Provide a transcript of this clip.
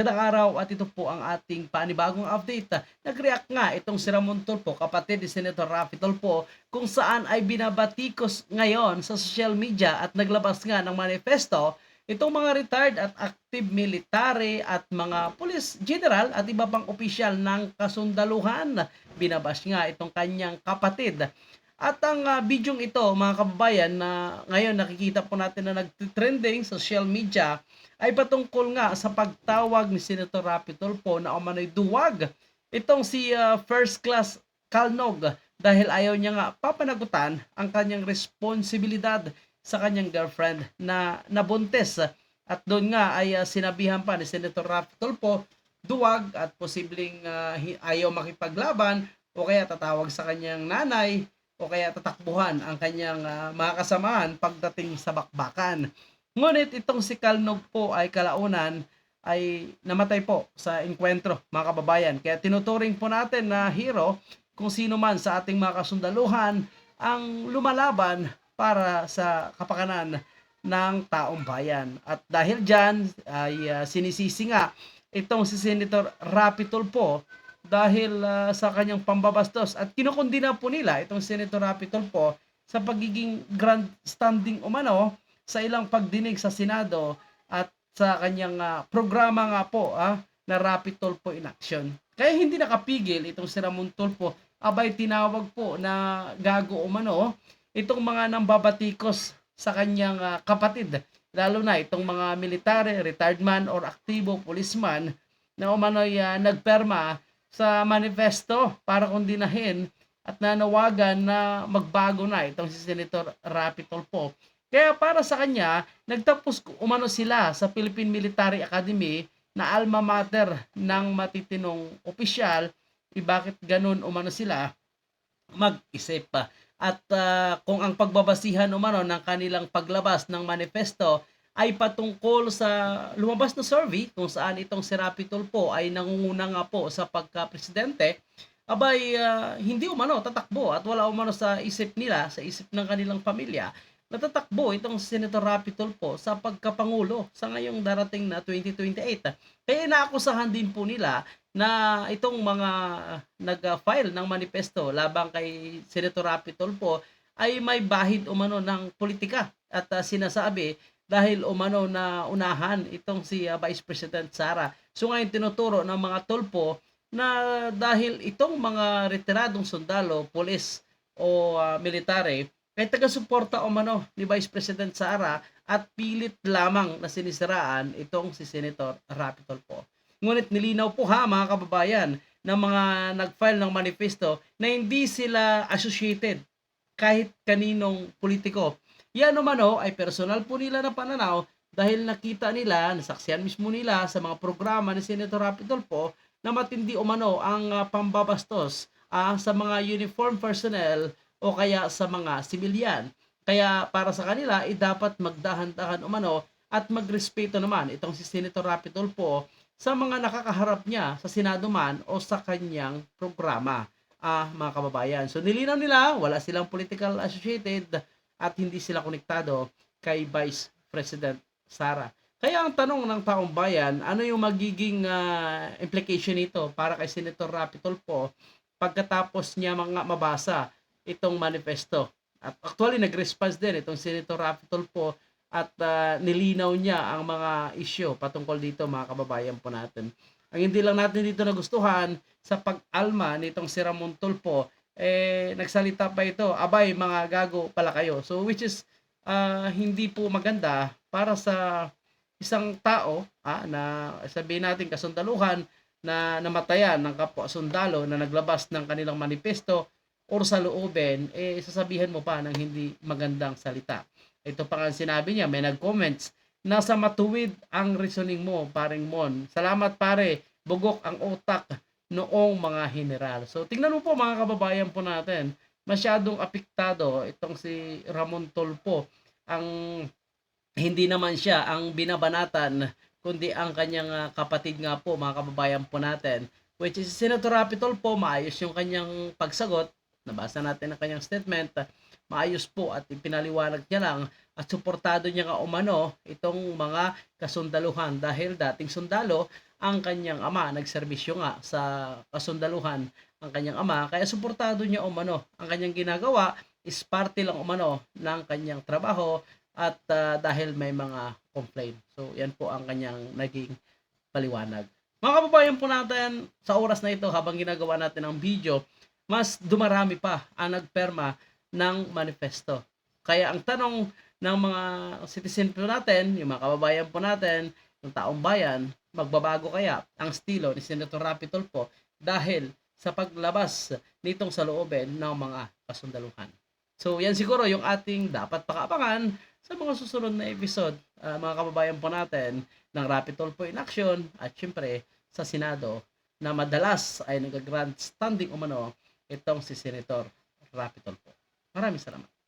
Magandang araw at ito po ang ating panibagong update. Nag-react nga itong si Ramon Tulfo, kapatid ni Senator Rafi Tulfo, kung saan ay binabatikos ngayon sa social media at naglabas nga ng manifesto itong mga retired at active military at mga police general at iba pang opisyal ng kasundaluhan. Binabas nga itong kanyang kapatid. At ang uh, bidyong ito, mga kababayan, na ngayon nakikita po natin na nag-trending social media, ay patungkol nga sa pagtawag ni Senator Rapi Tulfo na umano'y duwag itong si uh, First Class Kalnog dahil ayaw niya nga papanagutan ang kanyang responsibilidad sa kanyang girlfriend na nabuntes at doon nga ay uh, sinabihan pa ni Senator Rapi Tulfo duwag at posibleng uh, ayaw makipaglaban o kaya tatawag sa kanyang nanay o kaya tatakbuhan ang kanyang uh, mga kasamahan pagdating sa bakbakan. Ngunit itong si Kalnog po ay kalaunan ay namatay po sa enkwentro mga kababayan. Kaya tinuturing po natin na hero kung sino man sa ating mga kasundaluhan ang lumalaban para sa kapakanan ng taong bayan. At dahil dyan ay uh, sinisisi nga itong si Senator Rapi Tulfo dahil uh, sa kanyang pambabastos at kinukundina po nila itong Senator Rapi Tulfo sa pagiging grandstanding umano sa ilang pagdinig sa Senado at sa kanyang uh, programa nga po ah, na Rapid Tulfo in Action. Kaya hindi nakapigil itong si Ramon Tulfo abay tinawag po na gago umano itong mga nambabatikos sa kanyang uh, kapatid lalo na itong mga military, retired man or aktibo policeman na umano'y uh, nagperma sa manifesto para kundinahin at nanawagan na magbago na itong si Senator Rapi Tulfo. Kaya para sa kanya, nagtapos umano sila sa Philippine Military Academy na alma mater ng matitinong opisyal, eh bakit ganun umano sila? Mag-isip pa. At uh, kung ang pagbabasihan umano ng kanilang paglabas ng manifesto ay patungkol sa lumabas na survey kung saan itong si Rapi Tulfo ay nangunguna nga po sa pagka-presidente, abay uh, hindi umano tatakbo at wala umano sa isip nila, sa isip ng kanilang pamilya natatakbo itong Senator Rapi Tulfo sa pagkapangulo sa ngayong darating na 2028. Kaya inaakusahan din po nila na itong mga nag-file ng manifesto labang kay Senator Rapi Tulfo ay may bahid umano ng politika at uh, sinasabi dahil umano na unahan itong si uh, Vice President Sara. So ngayon tinuturo ng mga Tulfo na dahil itong mga retiradong sundalo, polis o uh, military kay taga-suporta o mano ni Vice President Sara at pilit lamang na sinisiraan itong si Senator Rapi Tulfo. Ngunit nilinaw po ha mga kababayan ng mga nag-file ng manifesto na hindi sila associated kahit kaninong politiko. Yan naman o ay personal po nila na pananaw dahil nakita nila, nasaksiyan mismo nila sa mga programa ni Senator Rapi Tulfo na matindi umano ang uh, pambabastos uh, sa mga uniform personnel o kaya sa mga sibilyan. Kaya para sa kanila, eh, dapat magdahan-dahan umano at magrespeto naman itong si Senator Rapi Tulfo sa mga nakakaharap niya sa Senado man o sa kanyang programa, ah, mga kababayan. So nilinaw nila, wala silang political associated at hindi sila konektado kay Vice President Sara. Kaya ang tanong ng taong bayan, ano yung magiging uh, implication nito para kay Senator Rapi Tulfo pagkatapos niya mga mabasa itong manifesto. At actually nag-response din itong Senator Rafi Tulfo at uh, nilinaw niya ang mga isyo patungkol dito mga kababayan po natin. Ang hindi lang natin dito nagustuhan sa pag-alma nitong si Ramon Tulfo, eh, nagsalita pa ito, abay mga gago pala kayo. So which is uh, hindi po maganda para sa isang tao ah, na sabihin natin kasundaluhan na namatayan ng kapwa sundalo na naglabas ng kanilang manifesto or sa loobin, eh sasabihan mo pa ng hindi magandang salita. Ito pa nga sinabi niya, may nag-comments, nasa matuwid ang reasoning mo, paring Mon. Salamat pare, bugok ang utak noong mga general. So tingnan mo po mga kababayan po natin, masyadong apektado itong si Ramon Tolpo. Ang hindi naman siya ang binabanatan, kundi ang kanyang ah, kapatid nga po, mga kababayan po natin, which is Senator Rapi Tolpo, maayos yung kanyang pagsagot, nabasa natin ang kanyang statement, maayos po at ipinaliwanag niya lang at suportado niya nga umano itong mga kasundaluhan dahil dating sundalo ang kanyang ama nagserbisyo nga sa kasundaluhan ang kanyang ama kaya suportado niya umano ang kanyang ginagawa is parte lang umano ng kanyang trabaho at ah, dahil may mga complaint. So yan po ang kanyang naging paliwanag. Mga kababayan po natin, sa oras na ito habang ginagawa natin ang video, mas dumarami pa ang nagperma ng manifesto. Kaya ang tanong ng mga citizen po natin, yung mga kababayan po natin, yung taong bayan, magbabago kaya ang estilo ni Senator Rapi Tulfo dahil sa paglabas nitong sa loobin ng mga kasundaluhan. So yan siguro yung ating dapat pakaabangan sa mga susunod na episode, ah, mga kababayan po natin, ng Rapid Tulfo in Action at syempre sa Senado na madalas ay nag-grant standing umano itong si Senator Rapi Tulfo. Maraming salamat.